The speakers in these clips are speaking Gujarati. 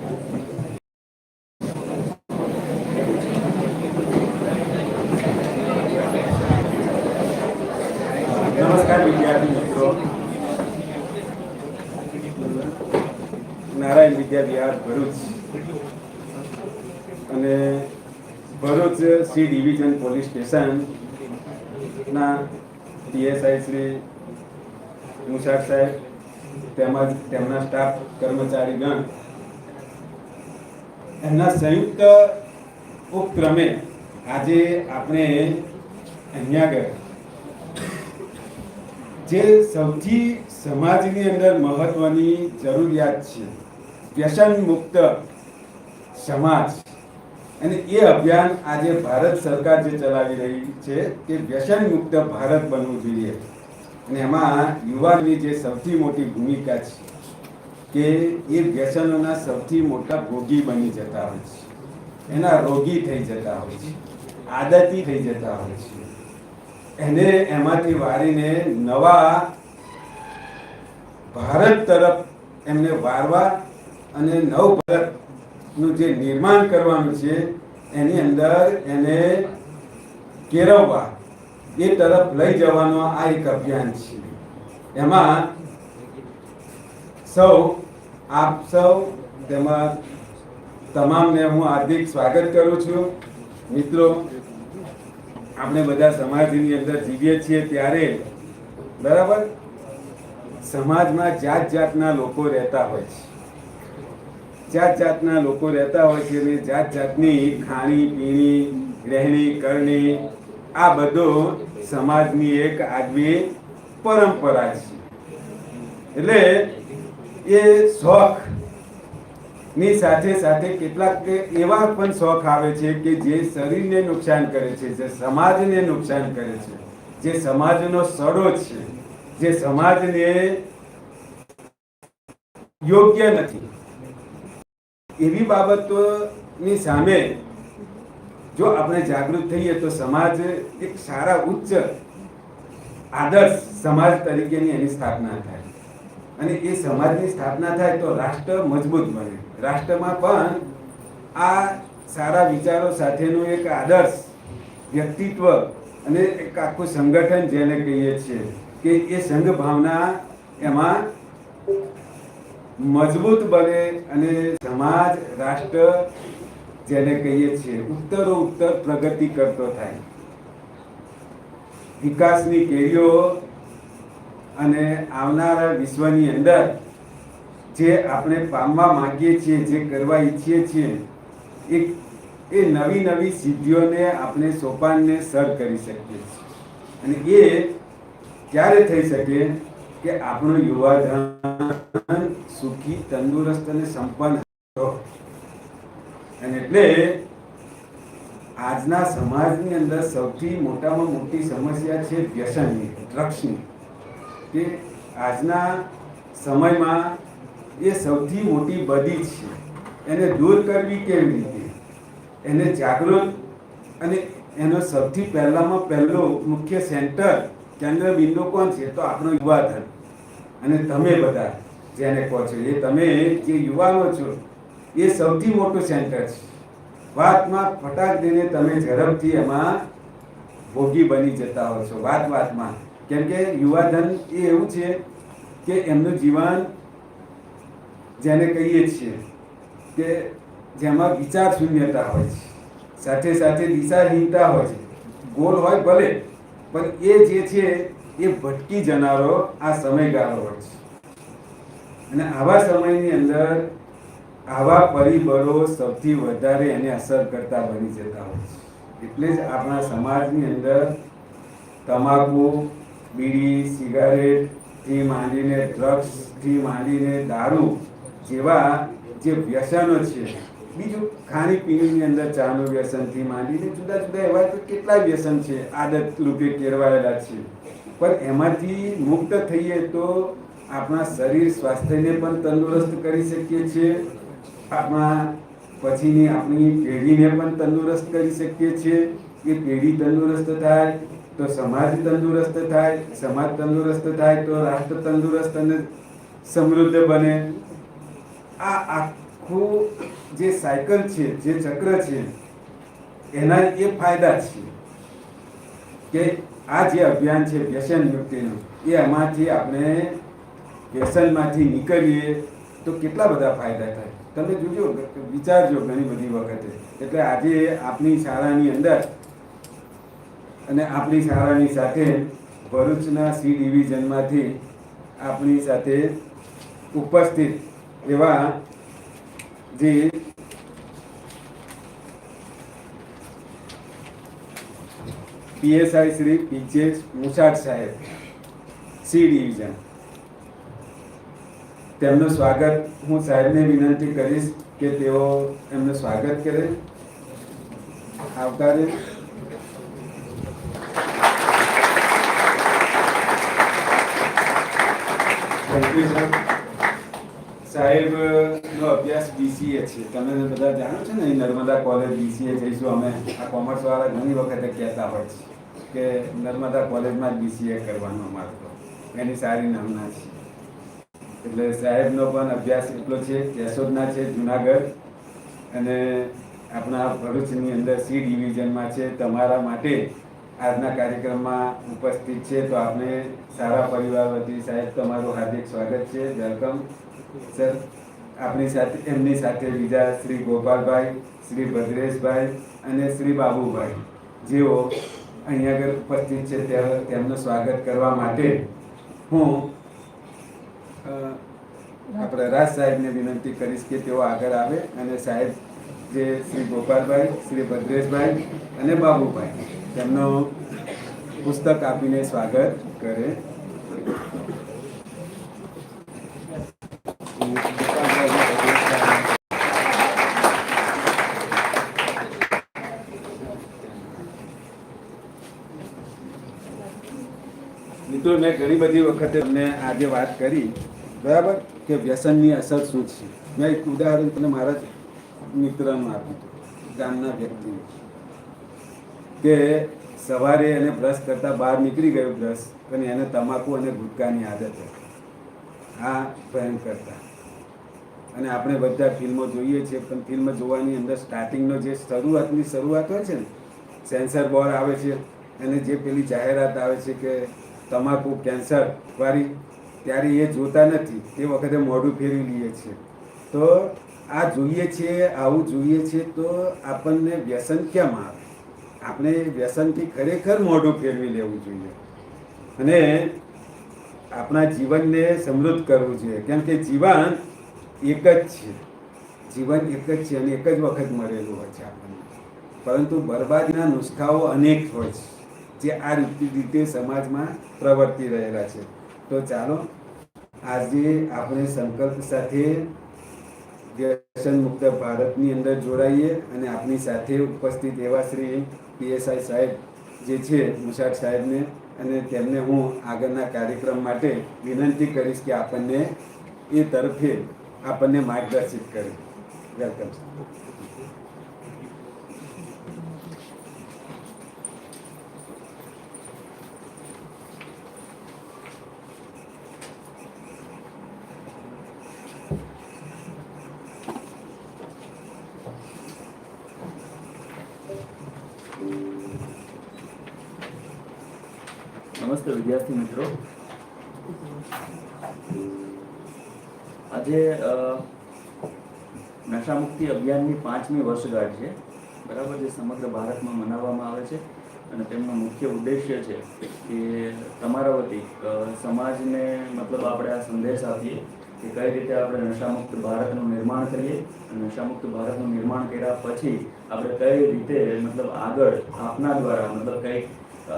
નમસ્કાર વિદ્યાર્થી મિત્રો. નારાયણ વિદ્યા વિહાર ભરૂચ. અને Bharuch C division police station ના પીએસઆઈ શ્રી મુસાર સાહેબ, તેમજ તેમના સ્ટાફ કર્મચારીગણ એમના સંયુક્ત ઉપક્રમે આજે આપણે અહીંયા ગયા જે સૌથી સમાજની અંદર મહત્વની જરૂરિયાત છે, વ્યસન મુક્ત સમાજ, અને એ અભિયાન આજે ભારત સરકાર જે ચલાવી રહી છે કે વ્યસન મુક્ત ભારત બનવું જોઈએ. અને એમાં યુવાનની જે સૌથી મોટી ભૂમિકા છે કે એ વ્યસનોના સૌથી મોટા ભોગી બની જતા હોય છે. એના રોગી થઈ જતા હોય છે. આદતી થઈ જતા હોય છે. એને એમાંથી વારીને નવા ભારત તરફ એમને વારવા અને નવ ભારતનું જે નિર્માણ કરવાનું છે, એની અંદર એને કેળવવા એ તરફ લઈ જવાનો આ એક અભિયાન છે. એમાં સૌ, આપ સૌ તેમાં, તમામને હું હાર્દિક સ્વાગત કરું છું. મિત્રો, આપણે બધા સમાજની અંદર જીવીએ છીએ ત્યારે, બરાબર? સમાજમાં જાત જાતના લોકો રહેતા હોય છે. જાત જાતના લોકો રહેતા હોય છે અને જાત જાતની ખાણી, પીણી, રહેણી, કરણી, આ બધો સમાજની એક આગવી પરંપરા છે. એટલે એ શોખની સાથે સાથે કેટલાક એવા પણ શોખ આવે છે કે જે શરીરને નુકસાન કરે છે, જે સમાજને નુકસાન કરે છે, જે સમાજનો સડો છે, જે સમાજને યોગ્ય નથી. એવી બાબતોની સામે જો આપણે જાગૃત થઈએ તો સમાજ એક સારા ઉચ્ચ આદર્શ સમાજ તરીકેની એની સ્થાપના થાય. અને એ સમાજની સ્થાપના થાય તો રાષ્ટ્ર મજબૂત બને. રાષ્ટ્રમાં પણ આ સારા વિચારો સાથેનો એક આદર્શ વ્યક્તિત્વ અને એક આખું સંગઠન જેને કહીએ છીએ કે એ સંઘ ભાવના એમાં મજબૂત બને અને સમાજ, રાષ્ટ્ર જેને કહીએ છીએ ઉત્તરો ઉત્તર પ્રગતિ કરતો થાય. વિકાસની કેરીઓ અને આવનારા વિશ્વની અંદર જે આપણે પામવા માંગીએ છીએ, જે કરવા ઈચ્છીએ છીએ એ એ નવી નવી સિદ્ધિઓને આપણે સોપાનને સર કરી શકીએ છીએ અને એ ક્યારે થઈ શકે કે આપણો યુવાધન સુખી, તંદુરસ્ત અને સંપન્ન હતો. અને એટલે આજના સમાજની અંદર સૌથી મોટામાં મોટી સમસ્યા છે વ્યસનની, ડ્રગ્સની કે આજના સમયમાં એ સૌથી મોટી બધી છે. એને દૂર કરવી કેવી રીતે? એને જાગૃત અને એનો સૌથી પહેલામાં પહેલો મુખ્ય સેન્ટર કેન્દ્ર બિંદુ કોણ છે? તો આપણો યુવાધન અને તમે બધા જેને કહો છો, એ તમે જે યુવાનો છો, એ સૌથી મોટું સેન્ટર છે. વાતમાં ફટાક દઈને તમે ઝડપથી એમાં ભોગી બની જતા હો છો, વાત વાતમાં. કેમ કે યુવાધન એ એવું છે કે એમનું જીવન જેને કહીએ છીએ કે જેમાં વિચાર શૂન્યતા હોય છે. સાથે સાથે દિશાહીનતા હોય છે. ગોલ હોય ભલે, પણ એ જે છે એ ભટકી જનારો આ સમયગાળો હોય છે. અને આવા સમયની અંદર આવા પરિબળો સૌથી વધારે એને અસર કરતા બની જતા હોય છે. એટલે જ આપણા સમાજની અંદર તમાકુ બીડી સિગારેટથી માંડીને ડ્રગ્સથી માંડીને દારૂ જેવા જે વ્યસનો છે. બીજું ખાણીપીણીની અંદર ચાનું વ્યસનથી માંડીને જુદા જુદા એવા કેટલાય વ્યસન છે, આદત રૂપે કેળવાયેલા છે. પણ એમાંથી મુક્ત થઈએ તો આપણા શરીર સ્વાસ્થ્યને પણ તંદુરસ્ત કરી શકીએ છીએ. આપણા પછીની આપણી પેઢીને પણ તંદુરસ્ત કરી શકીએ છીએ. એ પેઢી તંદુરસ્ત થાય તો સમાજ તંદુરસ્ત થાય, સમાજ તંદુરસ્ત થાય તો રાષ્ટ્ર તંદુરસ્ત અને સમૃદ્ધ બને. આ આખું જે સાયકલ છે, જે ચક્ર છે, એના એ ફાયદા છે કે આ જે અભિયાન છે, વ્યસન મુક્તિનું, એ એમાંથી આપણે વ્યસનમાંથી નીકળીએ તો કેટલા બધા ફાયદા થાય. તમે જોજો, વિચારજો ઘણી બધી વખતે. એટલે આજે આપની શાળાની અંદર અને આપણી શાળાની સાથે ભરૂચના સી ડિવિઝનમાંથી આપણી સાથે ઉપસ્થિત એવા જે પીએસઆઈ શ્રી પીજે મુસાડ સાહેબ, સી ડિવિઝન. તેમનું સ્વાગત હું સાહેબને વિનંતી કરીશ કે તેઓ એમનું સ્વાગત કરે. આવકારે થેન્ક સર સાહેબનો અભ્યાસ બીસીએ છે. તમે બધા જાણો છો ને, નર્મદા કોલેજ બીસીએ જઈશું અમે આ કોમર્સ વાળા ઘણી વખતે કહેતા હોય છે કે નર્મદા કોલેજમાં જ બીસીએ કરવાનું અમારો એની સારી નામના છે. એટલે સાહેબનો પણ અભ્યાસ એટલો છે કેશોદના છે, જુનાગઢ અને આપણા ભરૂચની અંદર સી ડિવિઝનમાં છે. તમારા માટે આજના કાર્યક્રમમાં ઉપસ્થિત છે તો આપણે સારા પરિવાર વતી સાહેબ, તમારું હાર્દિક સ્વાગત છે. વેલકમ સર આપણી સાથે, એમની સાથે બીજા શ્રી ગોપાલભાઈ, શ્રી ભદ્રેશભાઈ અને શ્રી બાબુભાઈ. જેઓ અહીંયા આગળ ઉપસ્થિત છે તે- તેમનું સ્વાગત કરવા માટે હું આપણે રાજ સાહેબને વિનંતી કરીશ કે તેઓ આગળ આવે અને સાહેબ જે શ્રી ગોપાલભાઈ, શ્રી ભદ્રેશભાઈ અને બાબુભાઈ. તેમનો પુસ્તક આપીને સ્વાગત કરે. મિત્રો, મેં ઘણી બધી વખતે તમને આજે વાત કરી, બરાબર, કે વ્યસનની અસર શું છે? મેં એક ઉદાહરણ તમને મારા મિત્રનું આપ્યું ગામના વ્યક્તિનું. કે સવારે એને બ્રશ કરતા બહાર નીકળી ગયો બ્રશ અને એને તમાકુ અને ગુટકાની આદત હતી. આ કરતા અને આપણે બધા ફિલ્મો જોઈએ છીએ, પણ ફિલ્મ જોવાની અંદર સ્ટાર્ટિંગનો જે શરૂઆતની શરૂઆત હોય છે ને, સેન્સર બોર્ડ આવે છે, અને જે પેલી જાહેરાત આવે છે કે તમાકુ કેન્સર વાળી, ત્યારે એ જોતા નથી, તે વખતે મોઢું ફેરવી લઈએ છીએ. તો આ જોઈએ છીએ, આવું જોઈએ છીએ તો આપણને વ્યસન કેમ આવે? આપણે વ્યસનથી ખરેખર મોઢું ફેરવી લેવું જોઈએ. અને આપણા જીવનને સમૃદ્ધ કરવું જોઈએ. કેમ કે જીવન એક જ છે. જીવન એક જ છે અને એક જ વખત મળેલું હોય છે આપણને. પરંતુ બરબાદીના નુસ્ખાઓ અનેક હોય છે, જે આ રીતે સમાજમાં પ્રવર્તી રહેલા છે. તો ચાલો, આજે આપણે સંકલ્પ સાથે વ્યસન મુક્ત ભારતની અંદર જોડાઈએ અને આપની સાથે ઉપસ્થિત એવા શ્રી પીએસઆઈ સાહેબ જે છે મુસાદ સાહેબને અને તેમને હું આગળના કાર્યક્રમ માટે વિનંતી કરીશ કે આપણને એ તરફે આપણને માર્ગદર્શિત કરે. વેલકમ નમસ્તે વિદ્યાર્થી મિત્રો. આજે નશામુક્તિ અભિયાનની પાંચમી વર્ષગાંઠ છે. બરાબર જે સમગ્ર ભારતમાં મનાવવામાં આવે છે અને તેમનો મુખ્ય ઉદ્દેશ્ય છે કે તમારા વતી સમાજને મતલબ આપણે આ સંદેશ આપીએ કે કઈ રીતે આપણે નશામુક્ત ભારતનું નિર્માણ કરીએ અને નશામુક્ત ભારતનું નિર્માણ કર્યા પછી આપણે કઈ રીતે મતલબ આગળ આપના દ્વારા મતલબ કઈ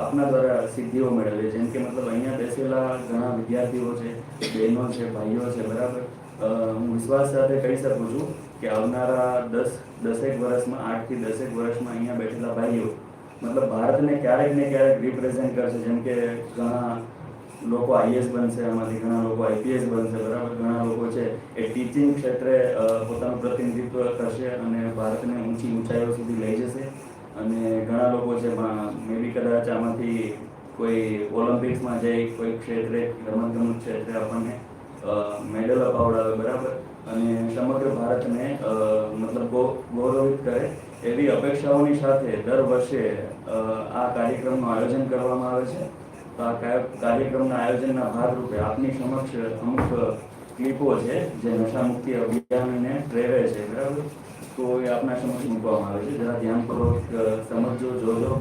આપના દ્વારા સિદ્ધિઓ મેળવીએ. જેમ કે મતલબ અહીંયા બેસેલા ઘણા વિદ્યાર્થીઓ છે, બહેનો છે, ભાઈઓ છે, બરાબર? હું વિશ્વાસ સાથે કહી શકું છું કે આવનારા દસ, દસેક વર્ષમાં, આઠથી દસેક વર્ષમાં અહીંયા બેઠેલા ભાઈઓ મતલબ ભારતને ક્યારેક ને ક્યારેક રિપ્રેઝેન્ટ કરશે. જેમ કે ઘણા લોકો આઈએસ બનશે, આમાંથી ઘણા લોકો આઈપીએસ બનશે, બરાબર? ઘણા લોકો છે એ ટીચિંગ ક્ષેત્રે પોતાનું પ્રતિનિધિત્વ કરશે અને ભારતને ઊંચી ઊંચાઈઓ સુધી લઈ જશે. અને ઘણા લોકો છે મે બી કદાચ આમાંથી કોઈ ઓલિમ્પિક્સમાં જઈ, કોઈ ક્ષેત્રે રમતગમત ક્ષેત્રે આપણને મેડલ અપાવડાવે, બરાબર? અને સમગ્ર ભારતને મતલબ ગૌરવિત કરે એવી અપેક્ષાઓની સાથે દર વર્ષે આ કાર્યક્રમનું આયોજન કરવામાં આવે છે. તો આ કાર્યક્રમના આયોજનના ભાગરૂપે આપની સમક્ષ અમુક ક્લિપો છે, જે નશા મુક્તિ અભિયાનને પ્રેરે છે, બરાબર? તો એ આપના સમક્ષ મૂકવામાં આવે છે જરા ધ્યાનપૂર્વક અ, સમજજો જોજો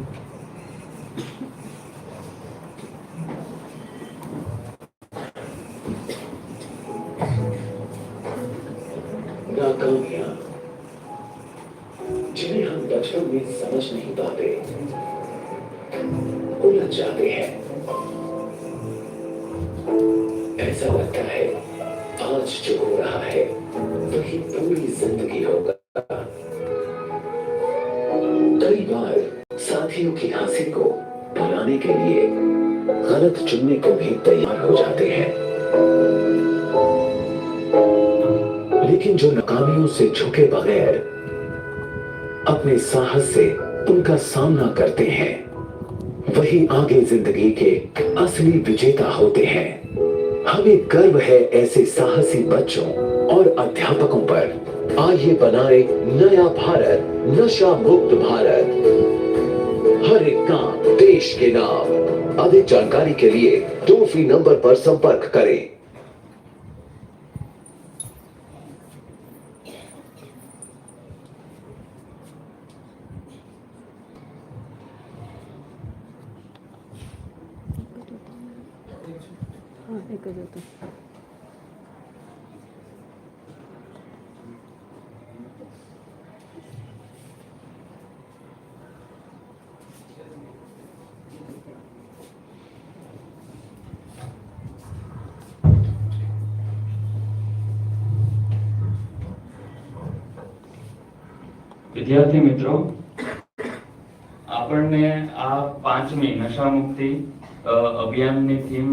नाकामियां जिन्हें हम बचपन में समझ नहीं पाते उलझ जाते हैं ऐसा लगता है आज जो हो रहा है वही पूरी जिंदगी होगा बार की हँसी को भुलाने के लिए गलत चुनने को भी तैयार हो जाते हैं। लेकिन जो नाकामियों से झुके बगैर अपने साहस से उनका सामना करते हैं, वही आगे ज़िंदगी के असली विजेता होते हैं। हमें गर्व है ऐसे साहसी बच्चों और अध्यापकों पर। आइए बनाए नया भारत, नशा मुक्त भारत। हर एक काम देश के नाम। अधिक जानकारी के लिए टोल फ्री नंबर पर संपर्क करें। વિદ્યાર્થી મિત્રો, આપણને આ પાંચમી નશા મુક્તિ અભિયાનની થીમ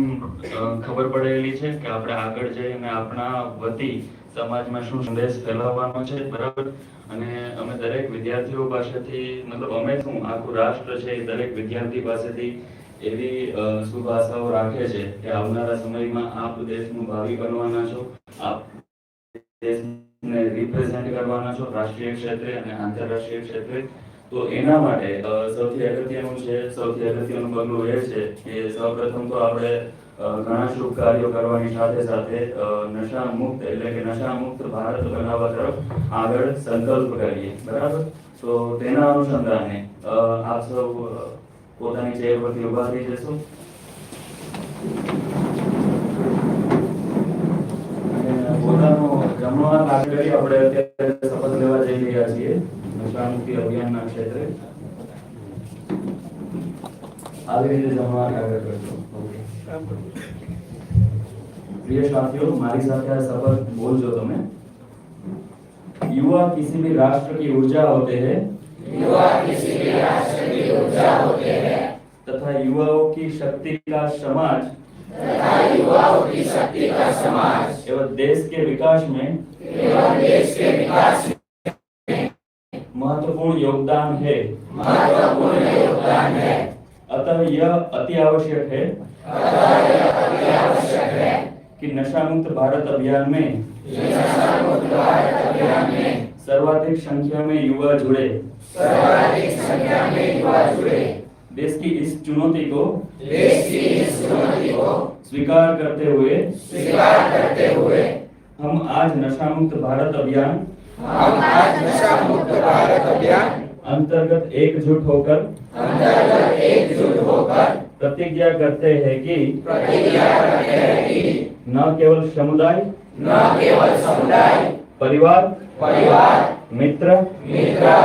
ખબર પડેલી છે કે આપણે આગળ જઈને આપણા વતી સમાજમાં શું સંદેશ ફેલાવવાનો છે, બરાબર? અને અમે દરેક વિદ્યાર્થીઓ પાસેથી, મતલબ અમે શું આખું રાષ્ટ્ર છે એ દરેક વિદ્યાર્થી પાસેથી એવી શુભ આશાઓ રાખે છે કે આવનારા સમયમાં આપ દેશનું ભાવિ બનવાના છો, આપ દેશને રિપ્રેઝેન્ટ કરવાના છો રાષ્ટ્રીય ક્ષેત્રે અને આંતરરાષ્ટ્રીય ક્ષેત્રે. તો એના માટે સૌથી અગત્યનું છે, સૌથી અગત્યનું પગલું એ છે કે સૌપ્રથમ તો આપણે ઘણા શુભ કાર્યો કરવાની સાથે સાથે નશા મુક્ત એટલે કે નશા મુક્ત ભારત બનાવવા તરફ આગળ સંકલ્પ કરીએ. બરાબર? તો તેના અનુસંધાને આપ સૌ પોતાની ચેર પરથી ઊભા થઈ જશો. પોતાનો જમણો હાથ આગળ કરી આપણે અત્યારે શપથ લેવા જઈ રહ્યા છીએ નશામુક્તિ અભિયાનના ક્ષેત્રે આવી રીતે જમણો હાથ આગળ કરજો ઓકે. प्रिय साथियों मारी સાથે આ શપથ બોલજો તમે युवा किसी भी राष्ट्र की ऊर्जा होते हैं युवा किसी भी राष्ट्र की ऊर्जा होते हैं तथा युवाओं की शक्ति का समाज तथा युवाओं की शक्ति का समाज एवं देश के विकास में एवं देश के विकास महत्वपूर्ण योगदान है। महत्वपूर्ण योगदान है अतः यह अति आवश्यक है कि नशा मुक्त भारत अभियान में सर्वाधिक संख्या में युवा जुड़े सर्वाधिक संख्या में युवा जुड़े। देश की इस चुनौती को देश की इस चुनौती को स्वीकार करते हुए स्वीकार करते हुए हम आज नशा मुक्त भारत अभियान हम आज नशा मुक्त भारत अभियान अंतर्गत एकजुट होकर अंतर्गत एकजुट होकर प्रतिज्ञा करते हैं कि प्रतिज्ञा करते हैं कि न केवल समुदाय न केवल समुदाय परिवार परिवार मित्र मित्र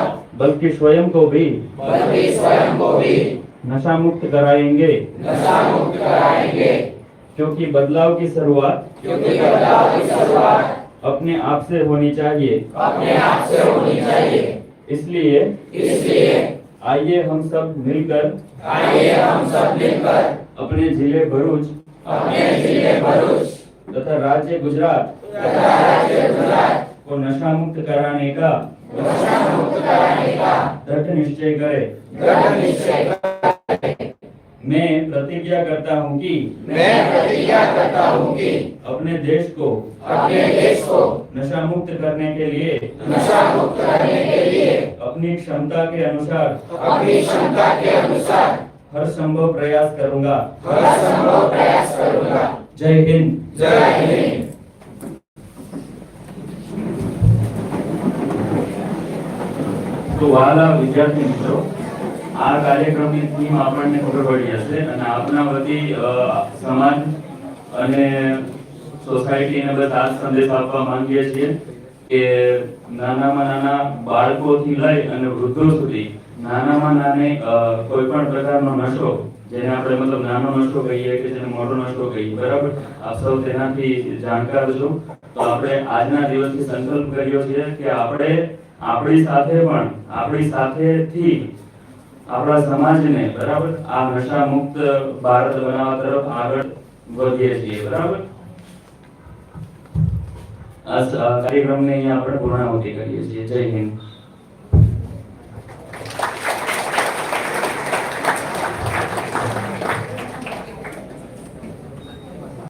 बल्कि स्वयं को भी। बल्कि स्वयं को भी। नशा मुक्त कराएँगे। नशा मुक्त कराएँगे। क्योंकि बदलाव की शुरुआत। क्योंकि बदलाव की शुरुआत। अपने आप से होनी चाहिए। अपने आप से होनी चाहिए। इसलिए। इसलिए। आइए हम सब मिलकर। आइए हम सब मिलकर। अपने ज़िले भरूच। अपने ज़िले भरूच। तथा राज्य गुजरात। तथा राज्य गुजरात। को नशा मुक्त कराने का। नशा मुक्त कराने का दृढ़ निश्चय करें। दृढ़ निश्चय करें। मैं प्रतिज्ञा करता हूँ कि मैं प्रतिज्ञा करता हूँ कि अपने देश को अपने देश को नशा मुक्त करने के लिए नशा मुक्त करने के लिए अपनी क्षमता के अनुसार अपनी क्षमता के अनुसार हर संभव प्रयास करूँगा। हर संभव प्रयास करूँगा। जय हिंद। जय हिंद। વાલા વિદ્યાર્થી મિત્રો, આ કાર્યક્રમની થીમ આપણને ખબર પડી હશે અને આપના વતી સમાજ અને સોસાયટીને બધા આ સંદેશ આપવા માંગીએ છીએ કે નાનામાં નાના બાળકોથી લઈ અને વૃદ્ધો સુધી નાનામાં નાને કોઈ પણ પ્રકારનો નશો, જેને આપણે મતલબ નાનો નશો કહીએ કે જેને મોટો નશો કહીએ, બરાબર? આપ સૌ તેનાથી જાણકાર છો. તો આપણે આજના દિવસથી સંકલ્પ કર્યો છે કે આપણે આપણી સાથે પણ, આપણી સાથેથી આપણા સમાજને, બરાબર? આ નશા મુક્ત ભારત બનાવવા તરફ આગળ વધીએ છીએ, બરાબર? આ કાર્યક્રમને અહીંયા આપણે પૂર્ણાહુતિ કરીએ છીએ. જય હિન્દ.